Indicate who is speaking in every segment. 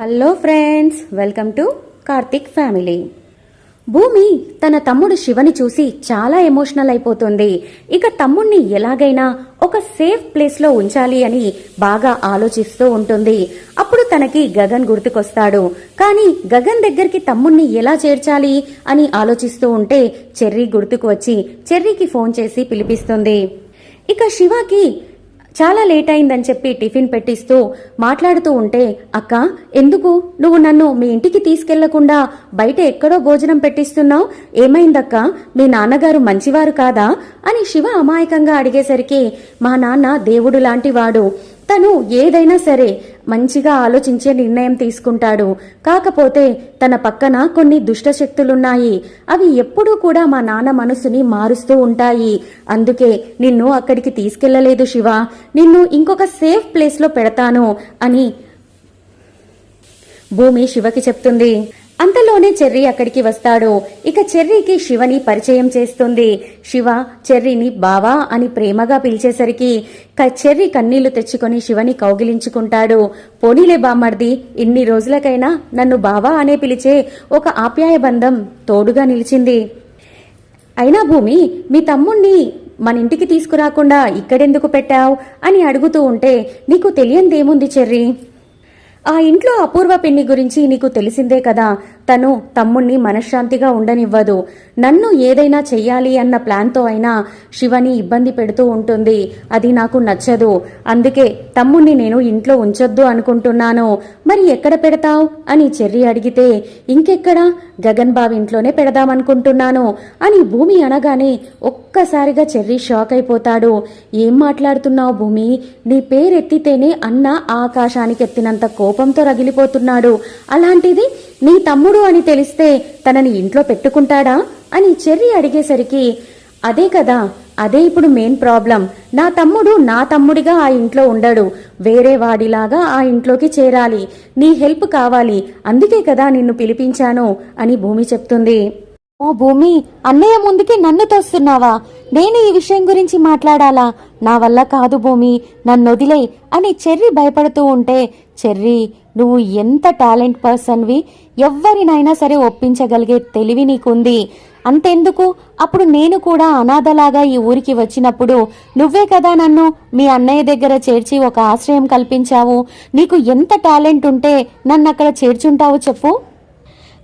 Speaker 1: Hello friends welcome to Karthik family Bhumi తన తమ్ముడు శివని చూసి చాలా ఎమోషనల్ అయిపోతుంది. ఇక తమ్ముణ్ణి ఎలాగైనా ఒక సేఫ్ ప్లేస్లో ఉంచాలి అని బాగా ఆలోచిస్తూ ఉంటుంది. అప్పుడు తనకి గగన్ గుర్తుకొస్తాడు. కానీ గగన్ దగ్గరికి తమ్ముణ్ణి ఎలా చేర్చాలి అని ఆలోచిస్తూ ఉంటే చెర్రీ గుర్తుకు వచ్చి చెర్రీకి ఫోన్ చేసి పిలిపిస్తుంది. ఇక శివకి చాలా లేట్ అయిందని చెప్పి టిఫిన్ పెట్టిస్తూ మాట్లాడుతూ ఉంటే అక్క ఎందుకు? నువ్వు నన్ను మీ ఇంటికి తీసుకెళ్ళకుండా బయట ఎక్కడో భోజనం పెట్టిస్తున్నావు? ఏమైందక్క? మీ నాన్నగారు మంచివారు కాదా? అని శివ అమాయకంగా అడిగేసరికి మా నాన్న దేవుడు లాంటివాడు తను ఏదైనా సరే మంచిగా ఆలోచించే నిర్ణయం తీసుకుంటాడు. కాకపోతే తన పక్కన కొన్ని దుష్టశక్తులున్నాయి. అవి ఎప్పుడూ కూడా మా నాన్న మనసుని మారుస్తూ ఉంటాయి. అందుకే నిన్ను అక్కడికి తీసుకెళ్ళలేదు శివ. నిన్ను ఇంకొక సేఫ్ ప్లేస్లో పెడతాను అని భూమి శివకి చెప్తుంది. అంతలోనే చెర్రీ అక్కడికి వస్తాడు. ఇక చెర్రీకి శివని పరిచయం చేస్తుంది. శివ చెర్రీని బావా అని ప్రేమగా పిలిచేసరికి క- చెర్రీ కన్నీళ్ళు తెచ్చుకొని శివని కౌగిలించుకుంటాడు. పోనీలే బామ్మర్ది ఇన్ని రోజులకైనా నన్ను బావా అనే పిలిచే ఒక ఆప్యాయ బంధం తోడుగా నిలిచింది. అయినా భూమి మీ తమ్ముణ్ణి మన ఇంటికి తీసుకురాకుండా ఇక్కడెందుకు పెట్టావు అని అడుగుతూ ఉంటే నీకు తెలియందేముంది చెర్రీ? ఆ ఇంట్లో అపూర్వ పిన్ని గురించి నీకు తెలిసిందే కదా. తను తమ్ముణ్ణి మనశ్శాంతిగా ఉండనివ్వదు. నన్ను ఏదైనా చెయ్యాలి అన్న ప్లాన్తో అయినా శివని ఇబ్బంది పెడుతూ ఉంటుంది. అది నాకు నచ్చదు. అందుకే తమ్ముణ్ణి నేను ఇంట్లో ఉంచొద్దు అనుకుంటున్నాను. మరి ఎక్కడ పెడతావు? అని చెర్రి అడిగితే ఇంకెక్కడ? గగన్ బాబు ఇంట్లోనే పెడదామనుకుంటున్నాను. అని భూమి అనగానే ఒక్కసారిగా చెర్రి షాక్ అయిపోతాడు. ఏం మాట్లాడుతున్నావు భూమి? నీ పేరెత్తితేనే అన్న ఆకాశానికి ఎత్తినంత కోపంతో రగిలిపోతున్నాడు. అలాంటిది నీ తమ్ముడు అని తెలిస్తే తనని ఇంట్లో పెట్టుకుంటాడా? అని చెర్రి అడిగేసరికి అదే కదా అదే ఇప్పుడు మెయిన్ ప్రాబ్లం నా తమ్ముడు నా తమ్ముడిగా ఆ ఇంట్లో ఉండడు. వేరే వాడిలాగా ఆ ఇంట్లోకి చేరాలి. నీ హెల్ప్ కావాలి. అందుకే కదా నిన్ను పిలిపించాను అని భూమి చెప్తుంది. ఓ భూమి అన్నయ్య ముందుకి నన్ను తోస్తున్నావా? నేను ఈ విషయం గురించి మాట్లాడాలా? నా వల్ల కాదు భూమి నన్ను వదిలే అని చెర్రి భయపడుతూ ఉంటే చెర్రి నువ్వు ఎంత టాలెంట్ పర్సన్వి? ఎవ్వరినైనా సరే ఒప్పించగలిగే తెలివి నీకుంది. అంతెందుకు? అప్పుడు నేను కూడా అనాథలాగా ఈ ఊరికి వచ్చినప్పుడు నువ్వే కదా నన్ను మీ అన్నయ్య దగ్గర చేర్చి ఒక ఆశ్రయం కల్పించావు. నీకు ఎంత టాలెంట్ ఉంటే నన్ను అక్కడ చేర్చుంటావు చెప్పు.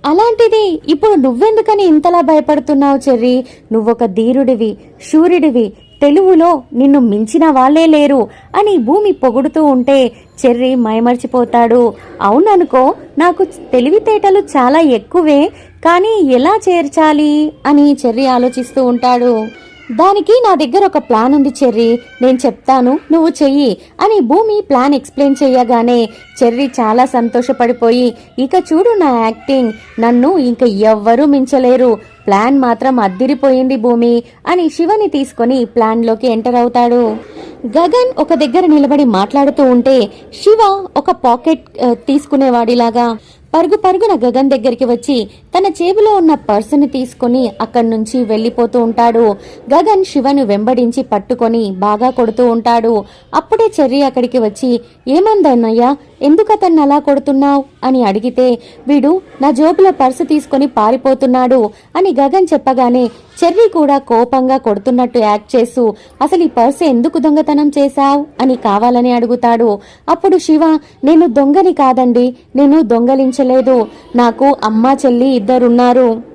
Speaker 1: అలాంటిది ఇప్పుడు నువ్వెందుకని ఇంతలా భయపడుతున్నావు చెర్రీ? నువ్వొక ధీరుడివి శూరుడివి. తెలుగులో నిన్ను మించిన వాళ్ళే లేరు అని భూమి పొగుడుతూ ఉంటే చెర్రి మైమర్చిపోతాడు. అవుననుకో నాకు తెలివితేటలు చాలా ఎక్కువే కానీ ఎలా చేర్చాలి అని చెర్రి ఆలోచిస్తూ ఉంటాడు. దానికి నా దగ్గర ఒక ప్లాన్ ఉంది చెర్రీ. నేను చెప్తాను నువ్వు చెయ్యి అని భూమి ప్లాన్ ఎక్స్ప్లెయిన్ చేయగానే చెర్రీ చాలా సంతోషపడిపోయి ఇక చూడు నా యాక్టింగ్ నన్ను ఇంక ఎవ్వరూ మించలేరు. ప్లాన్ మాత్రం అద్దిరిపోయింది భూమి అని శివని తీసుకొని ప్లాన్లోకి ఎంటర్ అవుతాడు. గగన్ ఒక దగ్గర నిలబడి మాట్లాడుతూ ఉంటే శివ ఒక పాకెట్ తీసుకునేవాడిలాగా. పరుగు పరుగున గగన్ దగ్గరికి వచ్చి తన జేబులో ఉన్న పర్సుని తీసుకుని అక్కడి నుంచి వెళ్ళిపోతూ ఉంటాడు. గగన్ శివను వెంబడించి పట్టుకొని బాగా కొడుతూ ఉంటాడు. అప్పుడే చెర్రి అక్కడికి వచ్చి ఏమందన్నయ్యా ఎందుకు అతన్ని అలా కొడుతున్నావు? అని అడిగితే వీడు నా జోబులో పర్సు తీసుకొని పారిపోతున్నాడు అని గగన్ చెప్పగానే చెర్రీ కూడా కోపంగా కొడుతున్నట్టు యాక్ట్ చేస్తూ అసలు ఈ పర్సు ఎందుకు దొంగతనం చేశావు? అని కావాలని అడుగుతాడు. అప్పుడు శివ నేను దొంగని కాదండి నేను దొంగలించలేదు. నాకు అమ్మ చెల్లి ఇద్దరున్నారు.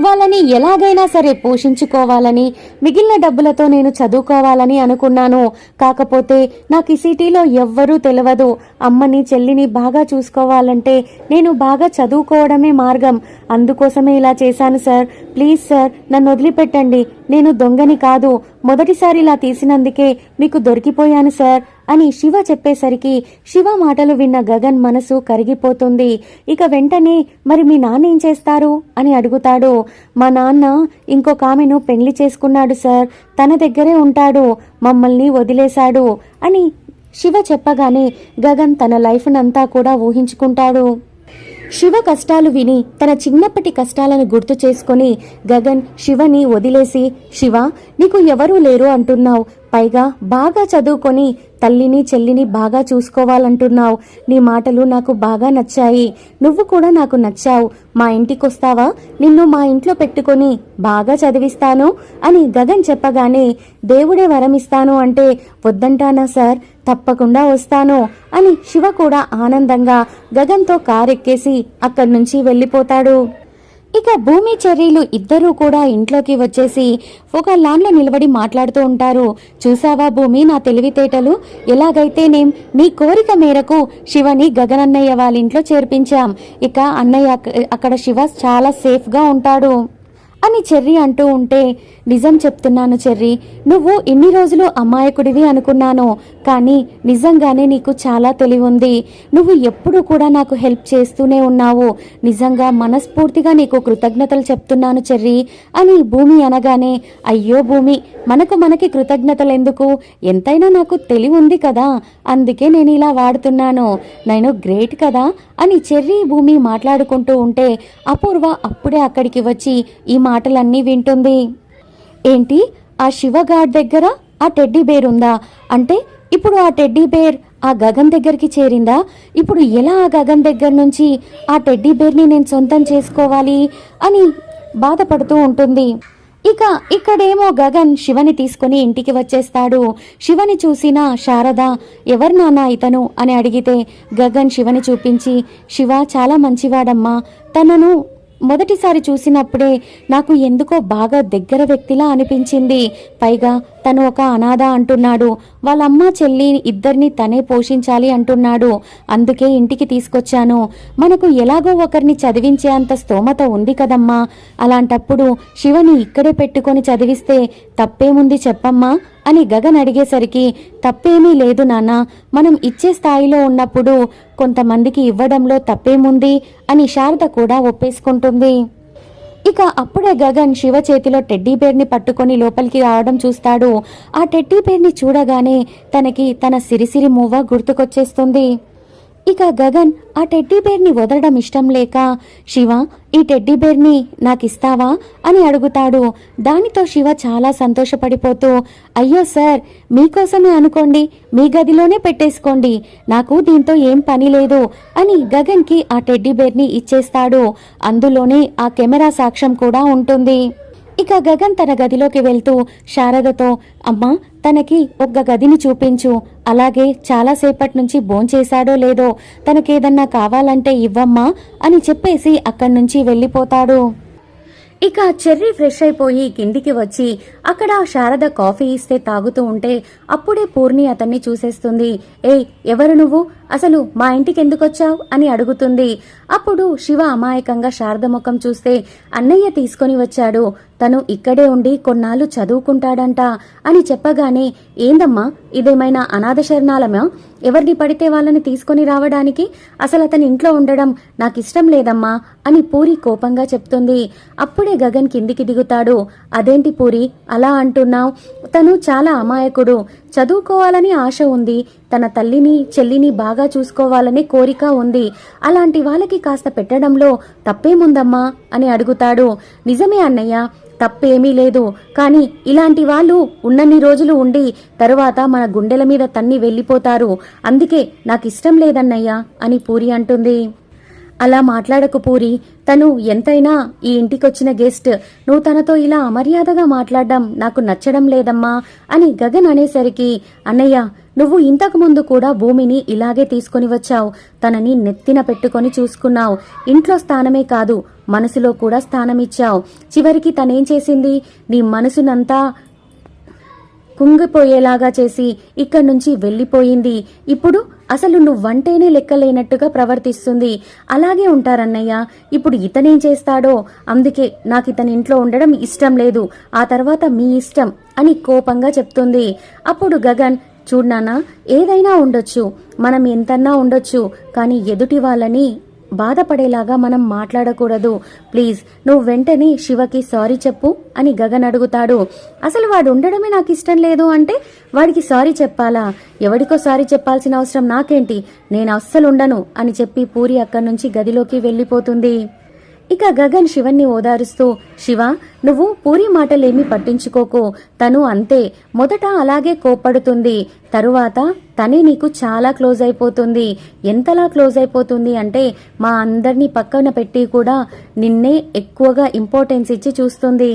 Speaker 1: వాళ్ళని ఎలాగైనా సరే పోషించుకోవాలని మిగిలిన డబ్బులతో నేను చదువుకోవాలని అనుకున్నాను. కాకపోతే నాకు ఈ సిటీలో ఎవ్వరూ తెలియదు అమ్మని చెల్లిని బాగా చూసుకోవాలంటే నేను బాగా చదువుకోవడమే మార్గం. అందుకోసమే ఇలా చేశాను సార్. ప్లీజ్ సార్ నన్ను వదిలిపెట్టండి. నేను దొంగని కాదు మొదటిసారి ఇలా తీసినందుకే మీకు దొరికిపోయాను సార్ అని శివ చెప్పేసరికి శివ మాటలు విన్న గగన్ మనసు కరిగిపోతుంది. ఇక వెంటనే మరి మీ నాన్న ఏం చేస్తారు? అని అడుగుతాడు. మా నాన్న ఇంకొక ఆమెను పెళ్ళి చేసుకున్నాడు సార్. తన దగ్గరే ఉంటాడు. మమ్మల్ని వదిలేశాడు. అని శివ చెప్పగానే గగన్ తన లైఫ్నంతా కూడా ఊహించుకుంటాడు. శివ కష్టాలు విని తన చిన్నప్పటి కష్టాలను గుర్తు చేసుకొని గగన్ శివని వదిలేసి శివ నీకు ఎవరూ లేరు అంటున్నావు. పైగా బాగా చదువుకొని తల్లిని చెల్లిని బాగా చూసుకోవాలంటున్నావు. నీ మాటలు నాకు బాగా నచ్చాయి. నువ్వు కూడా నాకు నచ్చావు. మా ఇంటికొస్తావా? నిన్ను మా ఇంట్లో పెట్టుకొని బాగా చదివిస్తాను అని గగన్ చెప్పగానే దేవుడే వరమిస్తాను అంటే వద్దంటానా సార్? తప్పకుండా వస్తాను అని శివ కూడా ఆనందంగా గగన్తో కారెక్కేసి అక్కడి నుంచి వెళ్ళిపోతాడు. ఇక భూమి చెర్రీలు ఇద్దరూ కూడా ఇంట్లోకి వచ్చేసి ఒక లాన్లో నిలబడి మాట్లాడుతూ ఉంటారు. చూసావా భూమి నా తెలివితేటలు? ఎలాగైతేనేం? నీ కోరిక మేరకు శివని గగనన్నయ్య వాళ్ళ ఇంట్లో చేర్పించాం. ఇక అన్నయ్య అక్కడ శివ చాలా సేఫ్గా ఉంటాడు. అని చెర్రీ అంటూ ఉంటే నిజం చెప్తున్నాను చెర్రీ నువ్వు ఇన్ని రోజులు అమాయకుడివి అనుకున్నాను కానీ నిజంగానే నీకు చాలా తెలివి ఉంది నువ్వు ఎప్పుడు కూడా నాకు హెల్ప్ చేస్తూనే ఉన్నావు. నిజంగా మనస్ఫూర్తిగా నీకు కృతజ్ఞతలు చెప్తున్నాను చెర్రీ అని భూమి అనగానే అయ్యో భూమి మనకు మనకి కృతజ్ఞతలు ఎందుకు ఎంతైనా నాకు తెలివి ఉంది కదా అందుకే నేను ఇలా వాడుతున్నాను. నేను గ్రేట్ కదా అని చెర్రీ భూమి మాట్లాడుకుంటూ ఉంటే అపూర్వ అప్పుడే అక్కడికి వచ్చి ఈ మాటలన్నీ వింటుంది. ఏంటి ఆ శివగాడ్ దగ్గర ఆ టెడ్డీ బేర్ ఉందా? అంటే ఇప్పుడు ఆ టెడ్డీ బేర్ ఆ గగన్ దగ్గరికి చేరిందా? ఇప్పుడు ఎలా ఆ గగన్ దగ్గర నుంచి ఆ టెడ్డీ బేర్ని నేను సొంతం చేసుకోవాలి అని బాధపడుతూ ఉంటుంది. ఇక ఇక్కడేమో గగన్ శివని తీసుకుని ఇంటికి వచ్చేస్తాడు. శివని చూసిన శారద ఎవరు నాన్న ఇతను? అని అడిగితే గగన్ శివని చూపించి శివ చాలా మంచివాడమ్మా. తనను మొదటిసారి చూసినప్పుడే నాకు ఎందుకో బాగా దగ్గర వ్యక్తిలా అనిపించింది. పైగా తను ఒక అనాథ అంటున్నాడు. వాళ్ళ అమ్మ చెల్లి ఇద్దరిని తనే పోషించాలి అంటున్నాడు. అందుకే ఇంటికి తీసుకొచ్చాను. మనకు ఎలాగో ఒకరిని చదివించే అంత స్తోమత ఉంది కదమ్మా. అలాంటప్పుడు శివని ఇక్కడే పెట్టుకొని చదివిస్తే తప్పేముంది చెప్పమ్మా? అని గగన్ అడిగేసరికి తప్పేమీ లేదు నాన్న మనం ఇచ్చే స్థాయిలో ఉన్నప్పుడు కొంతమందికి ఇవ్వడంలో తప్పేముంది? అని శారద కూడా ఒప్పేసుకుంటుంది. ఇక అప్పుడే గగన్ శివ చేతిలో టెడ్డీ బేర్ని పట్టుకొని లోపలికి రావడం చూస్తాడు. ఆ టెడ్డీ బేర్ని చూడగానే తనకి తన సిరిసిరి మూవ గుర్తుకొచ్చేస్తుంది. ఇక గగన్ ఆ టెడ్డీ బేర్ని వదలడం ఇష్టం లేక శివ ఈ టెడ్డీ బేర్ని నాకిస్తావా? అని అడుగుతాడు. దానితో శివ చాలా సంతోషపడిపోతూ అయ్యో సార్ మీకోసమే అనుకోండి మీ గదిలోనే పెట్టేసుకోండి నాకు దీంతో ఏం పని లేదు అని గగన్కి ఆ టెడ్డీ బేర్ని ఇచ్చేస్తాడు. అందులోనే ఆ కెమెరా సాక్ష్యం కూడా ఉంటుంది. ఇక గగన్ తన గదిలోకి వెళ్తూ శారదతో అమ్మా తనకి ఒక గదిని చూపించు. అలాగే చాలాసేపటి నుంచి భోంచేశాడో లేదో తనకేదన్నా కావాలంటే ఇవ్వమ్మా అని చెప్పేసి అక్కడి నుంచి వెళ్ళిపోతాడు. ఇక చెర్రీ ఫ్రెష్ అయిపోయి కిందికి వచ్చి అక్కడ శారద కాఫీ ఇస్తే తాగుతూ ఉంటే అప్పుడే పూర్ణి అతన్ని చూసేస్తుంది. ఏయ్ ఎవరు నువ్వు? అసలు మా ఇంటికి ఎందుకొచ్చావు అని అడుగుతుంది. అప్పుడు శివ అమాయకంగా శారద ముఖం చూస్తే అన్నయ్య తీసుకొని వచ్చాడు. తను ఇక్కడే ఉండి కొన్నాళ్ళు చదువుకుంటాడంట అని చెప్పగానే ఏందమ్మా ఇదేమైనా అనాథ శరణాలమా? ఎవరిని పడితే వాళ్ళని తీసుకొని రావడానికి? అసలు అతని ఇంట్లో ఉండడం నాకు ఇష్టం లేదమ్మా అని పూరి కోపంగా చెప్తుంది. అప్పుడే గగన్ కిందికి దిగుతాడు. అదేంటి పూరి అలా అంటున్నావు? తను చాలా అమాయకుడు. చదువుకోవాలని ఆశ ఉంది. తన తల్లిని చెల్లిని బాగా చూసుకోవాలనే కోరిక ఉంది. అలాంటి వాళ్ళకి కాస్త పెట్టడంలో తప్పేముందమ్మా? అని అడుగుతాడు. నిజమే అన్నయ్య. తప్పేమీ లేదు. కానీ ఇలాంటి వాళ్ళు ఉన్నన్ని రోజులు ఉండి తరువాత మన గుండెల మీద తన్ని వెళ్ళిపోతారు. అందుకే నాకు ఇష్టం అని పూరి అంటుంది. అలా మాట్లాడకు పూరి. తను ఎంతైనా ఈ ఇంటికొచ్చిన గెస్ట్. నువ్వు తనతో ఇలా అమర్యాదగా మాట్లాడడం నాకు నచ్చడం లేదమ్మా అని గగన్ అనేసరికి అన్నయ్య నువ్వు ఇంతకు ముందు కూడా భూమిని ఇలాగే తీసుకొని వచ్చావు. తనని నెత్తిన పెట్టుకొని చూసుకున్నావు. ఇంట్లో స్థానమే కాదు మనసులో కూడా స్థానమిచ్చావు. చివరికి తనేం చేసింది? నీ మనసునంతా కుంగిపోయేలాగా చేసి ఇక్కడి నుంచి వెళ్ళిపోయింది. ఇప్పుడు అసలు నువ్వంటేనే లెక్కలేనట్టుగా ప్రవర్తిస్తుంది. అలాగే ఉంటారన్నయ్య ఇప్పుడు ఇతనేం చేస్తాడో? అందుకే నాకు ఇతని ఇంట్లో ఉండడం ఇష్టం లేదు. ఆ తర్వాత మీ ఇష్టం అని కోపంగా చెప్తుంది. అప్పుడు గగన్ చూడ్నానా ఏదైనా ఉండొచ్చు. మనం ఎంతన్నా ఉండొచ్చు కానీ ఎదుటి వాళ్ళని బాధపడేలాగా మనం మాట్లాడకూడదు. ప్లీజ్ నువ్వు వెంటనే శివకి సారీ చెప్పు అని గగన్ అడుగుతాడు. అసలు వాడు ఉండడమే నాకు ఇష్టం లేదు అంటే వాడికి సారీ చెప్పాలా? ఎవడికో సారీ చెప్పాల్సిన అవసరం నాకేంటి? నేను అస్సలు ఉండను అని చెప్పి పూరి అక్కడి నుంచి గదిలోకి వెళ్ళిపోతుంది. ఇక గగన్ శివన్ని ఓదారుస్తూ శివ నువ్వు పూరి మాటలేమీ పట్టించుకోకు. తను అంతే. మొదట అలాగే కోప్పడుతుంది. తరువాత తనే నీకు చాలా క్లోజ్ అయిపోతుంది. ఎంతలా క్లోజ్ అయిపోతుంది అంటే మా అందరినీ పక్కన పెట్టి కూడా నిన్నే ఎక్కువగా ఇంపార్టెన్స్ ఇచ్చి చూస్తుంది.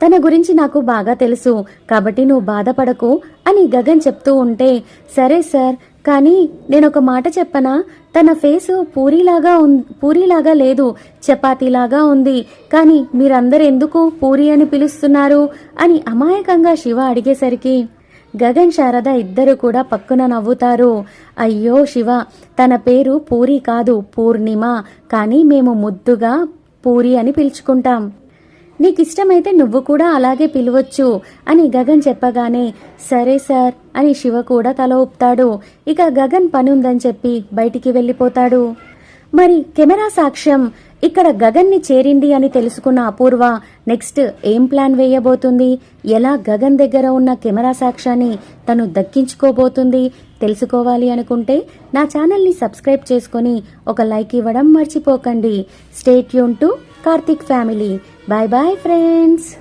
Speaker 1: తన గురించి నాకు బాగా తెలుసు. కాబట్టి నువ్వు బాధపడకు అని గగన్ చెప్తూ ఉంటే సరే సార్ కానీ నేనొక మాట చెప్పనా? తన ఫేసు పూరీలాగా ఉన్ పూరిలాగా లేదు చపాతీలాగా ఉంది. కానీ మీరందరెందుకు పూరి అని పిలుస్తున్నారు? అని అమాయకంగా శివ అడిగేసరికి గగన్ శారద ఇద్దరు కూడా పక్కున నవ్వుతారు. అయ్యో శివ తన పేరు పూరి కాదు పూర్ణిమ. కానీ మేము ముద్దుగా పూరి అని పిలుచుకుంటాం. నీకిష్టమైతే నువ్వు కూడా అలాగే పిలవచ్చు అని గగన్ చెప్పగానే సరే సార్ అని శివ కూడా తల ఊపుతాడు. ఇక గగన్ పని ఉందని చెప్పి బయటికి వెళ్ళిపోతాడు. మరి కెమెరా సాక్ష్యం ఇక్కడ గగన్ని చేరింది అని తెలుసుకున్న అపూర్వ నెక్స్ట్ ఏం ప్లాన్ వేయబోతుంది? ఎలా గగన్ దగ్గర ఉన్న కెమెరా సాక్ష్యాన్ని తను దక్కించుకోబోతుంది? తెలుసుకోవాలి అనుకుంటే నా ఛానల్ని సబ్స్క్రైబ్ చేసుకొని ఒక లైక్ ఇవ్వడం మర్చిపోకండి. Stay Yoon to Karthik family. Bye bye friends.